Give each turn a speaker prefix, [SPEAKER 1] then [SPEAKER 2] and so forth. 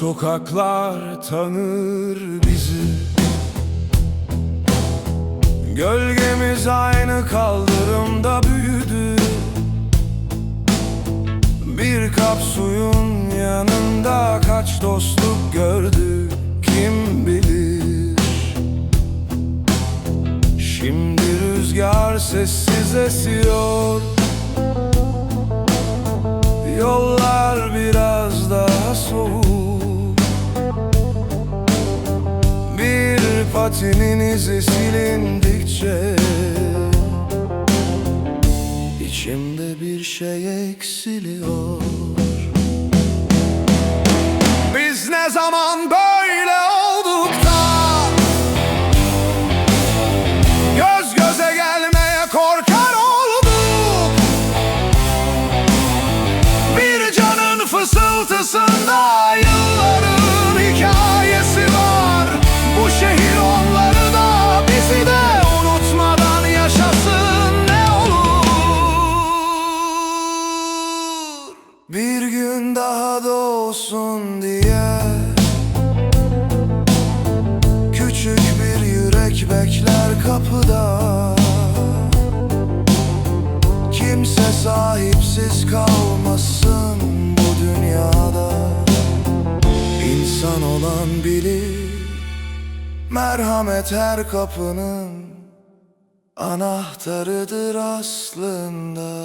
[SPEAKER 1] Sokaklar tanır bizi. Gölgemiz aynı kaldırımda büyüdü. Bir kap suyun yanında kaç dostluk gördük kim bilir? Şimdi rüzgar sessiz esiyor Bir patinin izi silindikçe İçimde bir şey eksiliyor. Biz ne zaman böyle olduk da Göz göze gelmeye korkar olduk? Bir canın fısıltısında Bir gün daha doğsun diye. Küçük bir yürek bekler kapıda. Kimse sahipsiz kalmasın bu dünyada. İnsan olan bilir Merhamet her kapının Anahtarıdır aslında